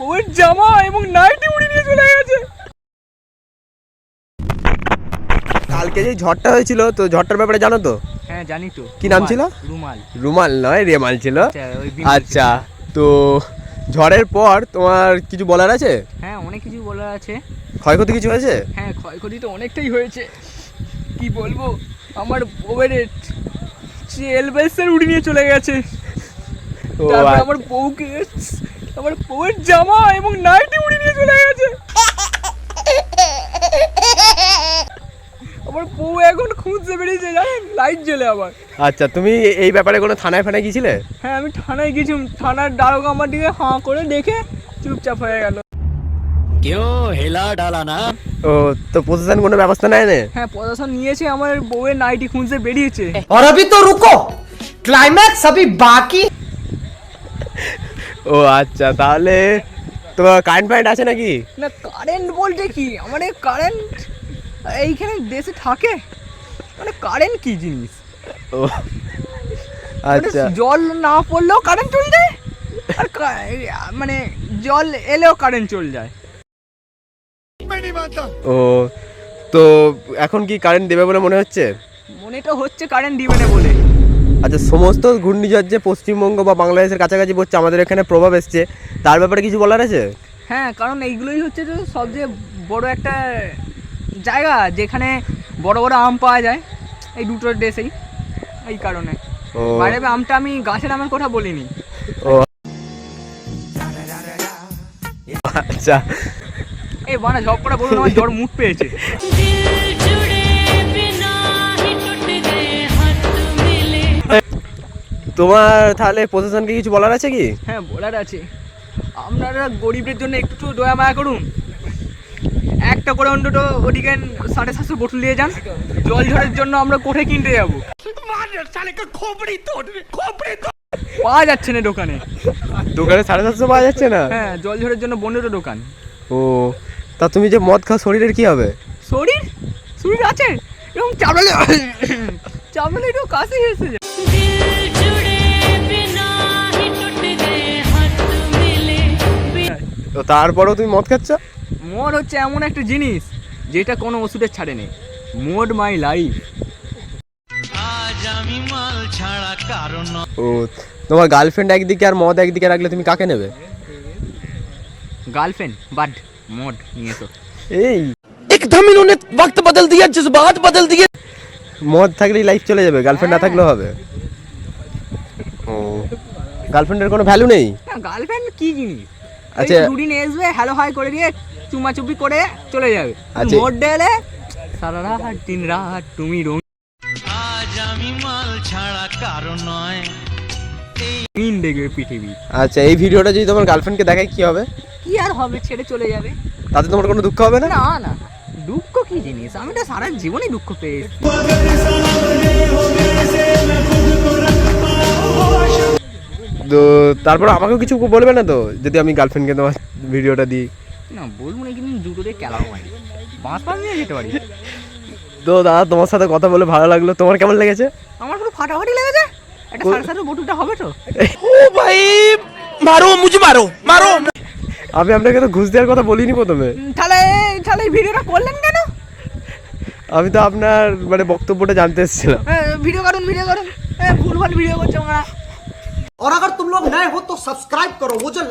বউয়ের জামা এবং নাইটি উড়ি নিয়ে চলে গেছে। কালকে যে ঝড়টা হয়েছিল তো ঝড়টার ব্যাপারে জানো তো? হ্যাঁ জানি তো। কি নাম ছিল? রুমাল। রুমাল নয় রেমাল ছিল। আচ্ছা, বিমল আচ্ছা তো ঝড়ের পর তোমার কিছু বলার আছে? হ্যাঁ অনেক কিছু বলার আছে। ক্ষয়ক্ষতি কিছু হয়েছে? হ্যাঁ ক্ষয়ক্ষতি তো অনেকটাই হয়েছে। কি বলব আমার বউয়ের এলবেসের উড়ি নিয়ে চলে গেছে। আচ্ছা। আমার বউকে আমার বউয়ের জামা এবং নাইটি উড়ি নিয়ে চলে গেছে আমার বউ এখন খুঁজতে বেরিয়েছে জানেন লাইট জ্বলে আবার আচ্ছা তুমি এই ব্যাপারে কোনো থানায় ফানায় গিয়েছিলে হ্যাঁ আমি থানায় গেছিলাম থানার দারোগা আমার দিকে হাঁ করে দেখে চুপচাপ হয়ে গেল ও তো প্রশাসন কোনো ব্যবস্থা নেয় না হ্যাঁ প্রশাসন নিয়েছে আমার বউয়ের নাইটি খুঁজতে বেরিয়েছে और अभी तो रुको क्लाइमैक्स अभी बाकी ও আচ্ছা তাহলে তোমার কারেন্ট ফাইন্ট আছে নাকি? না কারেন্ট বলতে কি? মানে কারেন্ট এইখানে দেশে থাকে। মানে কারেন্ট কি জিনিস? ও মানে আচ্ছা জল না পড়লেও কারেন্ট চলে যায় আর মানে জল এলেও কারেন্ট চলে যায়। ও তো এখন কি কারেন্ট দেবে বলে মনে হচ্ছে? মনে তো হচ্ছে কারেন্ট দিবে না বলে। আচ্ছা সমস্ত ঘূর্ণিঝড় যে পশ্চিমবঙ্গ বা বাংলাদেশের কাছাকাছি পড়ছে আমাদের এখানে প্রভাব এসছে তার ব্যাপারে কিছু বলার আছে? হ্যাঁ কারণ এইগুলোই হচ্ছে যে সবচেয়ে বড় একটা জায়গা যেখানে বড় বড় আম পাওয়া যায় এই দুটো দেশেই এই কারণে। বাইরে আমটা আমি গাছের আমের কথা বলিনি। ও। আচ্ছা। এই বানা ঝপ করে বলুন আমার জ্বর মুখ পেয়েছে। তোমার তাহলে প্রশাসনকে কিছু বলার আছে কি? হ্যাঁ বলার আছে। আপনারা গরিবদের জন্য একটু দয়া মায়া করুন। একটা করে অন্তত ওদিকে সাড়ে সাতশো বোতল দিয়ে যান। জল ঝড়ের জন্য আমরা কোঠে কিনতে যাব। পাওয়া যাচ্ছে না দোকানে। দোকানে সাড়ে সাতশো পাওয়া যাচ্ছে না? হ্যাঁ জল ঝড়ের জন্য বন্ধ দোকান। ও তা তুমি যে মদ খাও শরীরের কি হবে? শরীর? শরীর আছে? এরকম চাপলে চাপলে একটু কাছে এসে তো তারপরেও তুমি মদ খাচ্ছ? মদ হচ্ছে এমন একটা জিনিস যেটা কোনো ওষুধে ছাড়ে নেই মোড মাই লাইফ। আজ আমি মাল ছাড়া কারণ ও তোমার গার্লফ্রেন্ড একদিকে আর মদ একদিকে রাখলে তুমি কাকে নেবে? গার্লফ্রেন্ড বাট মদ নিয়ে তো এই। একদম ইনোনে ওয়াক্ত বদল দিয়া জজবাত বদল দিয়ে মদ থাকলেই লাইফ চলে যাবে গার্লফ্রেন্ড না হ্যাঁ। থাকলেও হবে। ও গার্লফ্রেন্ডের কোনো ভ্যালু নেই? গার্লফ্রেন্ড কি জিনিস? আচ্ছা। আচ্ছা দুদিন আসবে হ্যালো হাই করে দিয়ে চুমাচুপি করে চলে যাবে। আচ্ছা। মোট ডেলে সারা রাত দিন রাত তুমি রঙিন। দেখবে পৃথিবী। আচ্ছা এই ভিডিওটা যদি তোমার গার্লফ্রেন্ডকে দেখায় কি হবে? কি আর হবে ছেড়ে চলে যাবে। তাতে তোমার কোনো দুঃখ হবে না? না না। দুঃখ কি জিনিস? আমি তো সারা জীবনই দুঃখ পেয়েছি তো তারপর আমাকেও কিছু বলবে না তো? যদি আমি গার্লফ্রেন্ডকে তোমার ভিডিওটা দিই। না বলব না কিন্তু দুটো দিয়ে খেলাও হয় পাঁচ পাঁচ নিয়ে যেতে পারি। তো দাদা তোমার সাথে কথা বলে ভালো লাগল। তোমার কেমন লেগেছে? আমার পুরো ফাটাফাটি লেগেছে। একটা সাড়ে সাড়ে বটুটা হবে তো? ও ভাই মারো মুজি মারো মারো। আমি আপনাকে তো ঘুষ দেওয়ার কথা বলিনি প্রথমে। তাহলে তাহলে ভিডিওটা করলেন কেন? আমি তো আপনার মানে বক্তব্যটা জানতে এসেছিলাম। ভিডিও করুন ভিডিও করুন। ভুলভাল ভিডিও করছে আমরা और अगर तुम लोग नए हो तो सब्सक्राइब करो वो जो